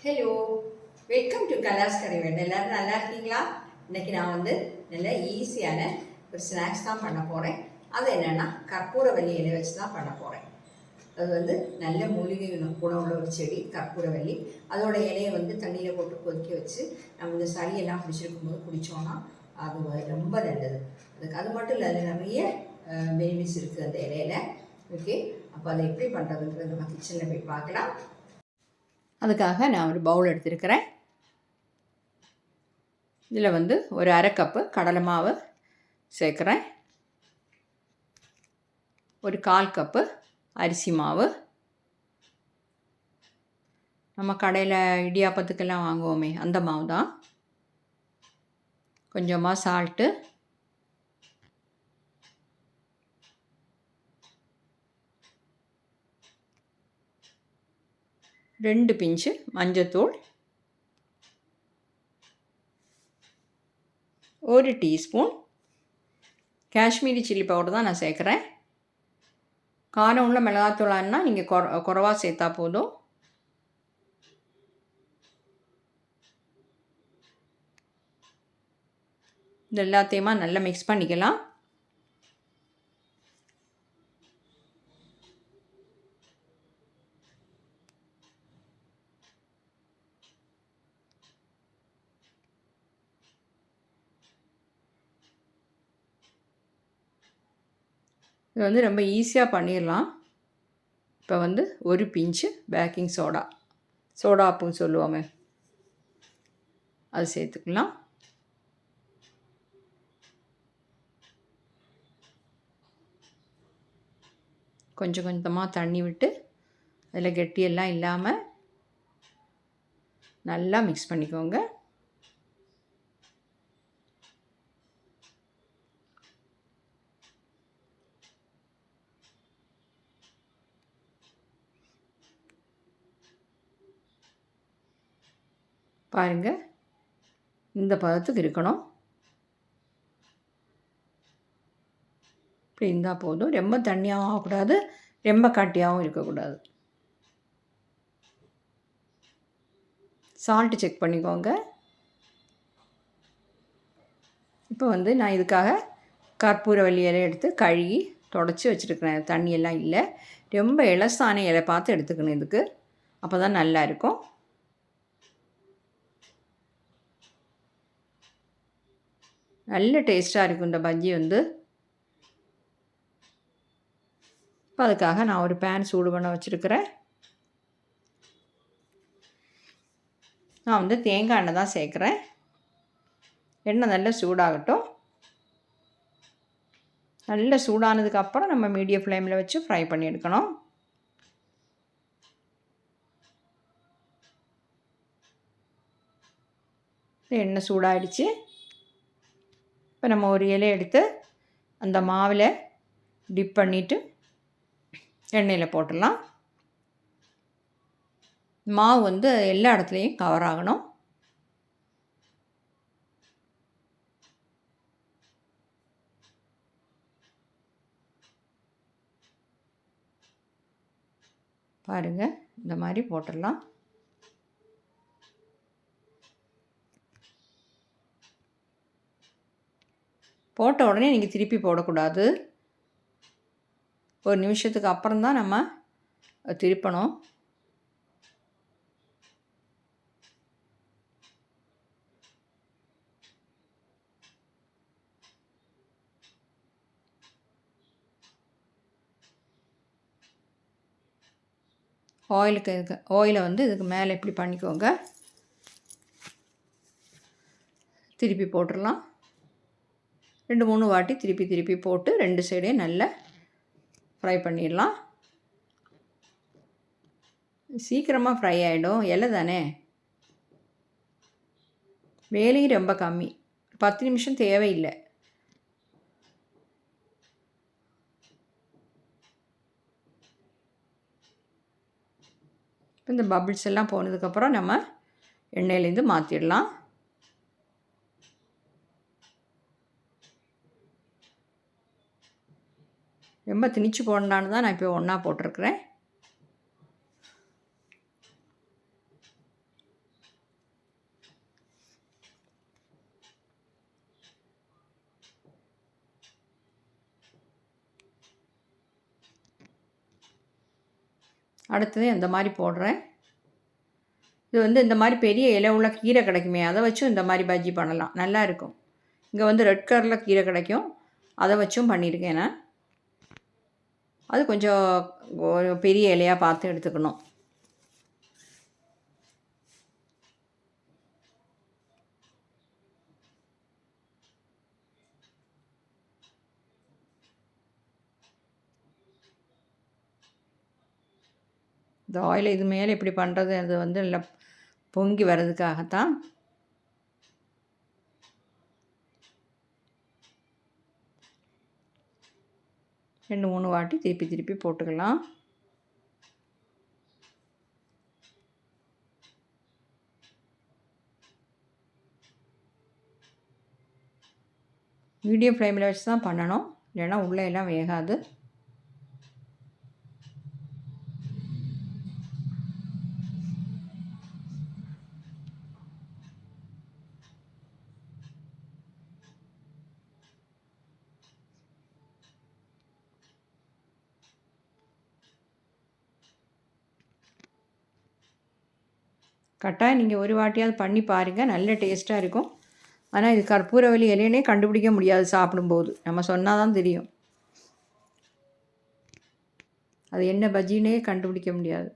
Hello welcome to கலாஸ் கரைவேண்ட் எல்லாரும் நல்லா இருக்கீங்களா? இன்னைக்கு நான் வந்து நல்ல ஈஸியான ஒரு ஸ்நாக்ஸ் தான் பண்ண போகிறேன் அது என்னென்னா கற்பூரவல்லி இலை வச்சு தான் பண்ண போகிறேன் அது வந்து நல்ல மூலிகை குணம் கூட உள்ள ஒரு செடி கற்பூரவல்லி அதோட இலையை வந்து தண்ணியில் போட்டு கொதிக்க வச்சு நம்ம இந்த சளியெல்லாம் பிடிச்சிருக்கும் போது குடித்தோன்னா அது ரொம்ப நல்லது. அதுக்கு அது மட்டும் இல்லை நிறைய பெனிஃபிட்ஸ் இருக்குது அந்த இலையில. ஓகே அப்போ அதை எப்படி பண்ணுறதுன்றது நம்ம கிச்சனில் போய் பார்க்கலாம். அதுக்காக நான் ஒரு பவுல் எடுத்திருக்கிறேன். இதில் வந்து ஒரு அரை கப்பு கடலை மாவு சேர்க்குறேன். ஒரு கால் கப்பு அரிசி மாவு. நம்ம கடையில் இடியாப்பத்துக்கெல்லாம் வாங்குவோமே அந்த மாவு தான் கொஞ்சமாக சால்ட்டு ரெண்டு பிஞ்சு மஞ்சத்தூள். ஒரு டீஸ்பூன். காஷ்மீரி சில்லி பவுடர் தான் நான் சேர்க்குறேன். காரம் உள்ள மிளகாத்தூளான்னா நீங்கள் குற குறவாக சேர்த்தா போதும். இது எல்லாத்தையுமா நல்லா மிக்ஸ் பண்ணிக்கலாம். இது வந்து ரொம்ப ஈஸியாக பண்ணிடலாம் இப்போ வந்து ஒரு பிஞ்சு பேக்கிங் சோடா சோடாப்புன்னு சொல்லுவோமே. அது சேர்த்துக்கலாம். கொஞ்சம் கொஞ்சமாக தண்ணி விட்டு அதில் கெட்டியெல்லாம் இல்லாமல் நல்லா மிக்ஸ் பண்ணிக்கோங்க. பாருங்க. இந்த பதத்துக்கு இருக்கணும். இப்படி இருந்தால் போதும். ரொம்ப தண்ணியாகவும் ஆகக்கூடாது. ரொம்ப கட்டியாகவும் இருக்கக்கூடாது. சால்ட்டு செக் பண்ணிக்கோங்க. இப்போ வந்து நான் இதுக்காக கற்பூர இலை எடுத்து கழுகி தொடச்சி வச்சுருக்கிறேன். தண்ணியெல்லாம் இல்லை. ரொம்ப இலசான இலை பார்த்து எடுத்துக்கணும் இதுக்கு. அப்போ தான் நல்லா நல்ல டேஸ்ட்டாக இருக்கும் இந்த பஜ்ஜி வந்து. இப்போ அதுக்காக நான் ஒரு பேன் சூடு பண்ண வச்சுருக்கிறேன். நான் வந்து தேங்காய் எண்ணெய் தான் சேர்க்குறேன். எண்ணெய் நல்லா சூடாகட்டும். நல்ல சூடானதுக்கப்புறம் நம்ம மீடியம் ஃப்ளேமில் வச்சு ஃப்ரை பண்ணி எடுக்கணும். எண்ணெய் சூடாயிடுச்சு. இப்போ நம்ம ஒரு இலை எடுத்து அந்த மாவில் டிப் பண்ணிவிட்டு எண்ணெயில் போட்டுடலாம். மாவு வந்து எல்லா இடத்துலையும் கவர் ஆகணும். பாருங்கள் இந்த மாதிரி போட்டுடலாம். போட்ட உடனே நீங்கள் திருப்பி போடக்கூடாது. ஒரு நிமிஷத்துக்கு அப்புறம் தான் நம்ம திருப்பணும். ஆயிலுக்கு இதுக்கு ஆயிலை வந்து இதுக்கு மேலே இப்படி பண்ணிக்கோங்க. திருப்பி போட்டுடலாம். ரெண்டு மூணு வாட்டி திருப்பி திருப்பி போட்டு ரெண்டு சைடையும் நல்லா ஃப்ரை பண்ணிடலாம். சீக்கிரமாக ஃப்ரை ஆகிடும் இலை தானே? வேலையும் ரொம்ப கம்மி. பத்து நிமிஷம் தேவையில்லை. இப்போ இந்த பபிள்ஸ் எல்லாம் போனதுக்கப்புறம் நம்ம எண்ணெயிலேருந்து மாற்றிடலாம் ரொம்ப திணிச்சு போடலான்னு தான் நான் இப்போ ஒன்றா போட்டிருக்கிறேன். அடுத்தது இந்த மாதிரி போடுறேன். இது வந்து இந்த மாதிரி பெரிய இலை உள்ள கீரை கிடைக்குமே அதை வச்சும் இந்த மாதிரி பஜ்ஜி பண்ணலாம். நல்லா இருக்கும். இங்கே வந்து ரெட் கலரில் கீரை கிடைக்கும். அதை வச்சும் பண்ணியிருக்கேன் நான். அது கொஞ்சம் பெரிய இலையாக பார்த்து எடுத்துக்கணும். இந்த ஆயில் இது மேலே இப்படி பண்ணுறது அது வந்து நல்லா பொங்கி வர்றதுக்காகத்தான் ரெண்டு மூணு வாட்டி திருப்பி திருப்பி போட்டுக்கலாம். மீடியம் ஃப்ளேமில் வச்சு தான் பண்ணணும். இல்லைன்னா உள்ளே எல்லாம் வேகாது. கட்டாயம் நீங்கள் ஒரு வாட்டியாவது பண்ணி பாருங்கள் நல்ல டேஸ்ட்டாக இருக்கும். ஆனால் இது கற்பூரவல்லி இலையனே கண்டுபிடிக்க முடியாது சாப்பிடும்போது. நம்ம சொன்னால் தான் தெரியும். அது என்ன பஜ்ஜினே கண்டுபிடிக்க முடியாது.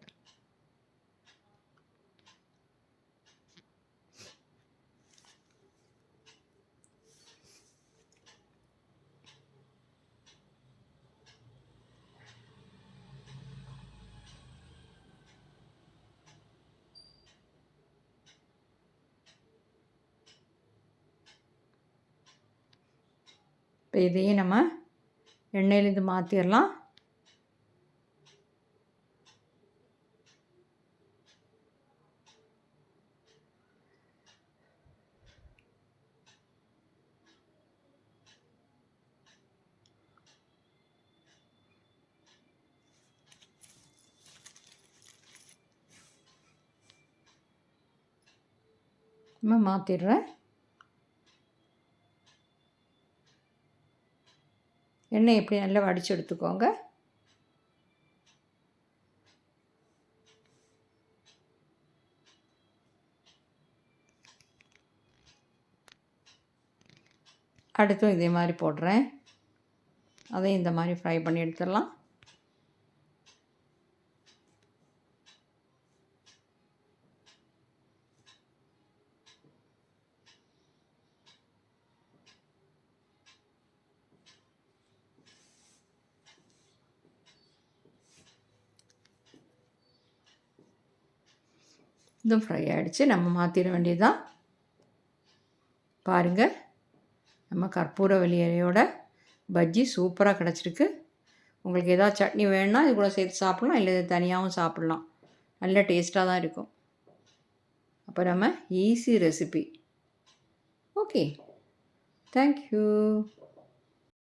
இப்போ இதையே நம்ம எண்ணெயிலேருந்து மாற்றிடலாம் நம்ம மாற்றிடுறேன் எண்ணெய் எப்படி நல்லா வடித்து எடுத்துக்கோங்க. அடுத்தும் இதே மாதிரி போடுறேன். அதையும் இந்த மாதிரி ஃப்ரை பண்ணி எடுத்துடலாம். இதுவும் ஃப்ரை ஆகிடுச்சு நம்ம மாற்றிட வேண்டியதுதான். பாருங்கள் நம்ம கற்பூர இலையோட பஜ்ஜி சூப்பராக கிடச்சிருக்கு. உங்களுக்கு ஏதாவது சட்னி வேணுன்னா இது கூட சேர்த்து சாப்பிட்லாம். இல்லை இது தனியாகவும் சாப்பிட்லாம். நல்ல டேஸ்ட்டாக தான் இருக்கும். அப்போ நம்ம ஈஸி ரெசிபி ஓகே தேங்க்யூ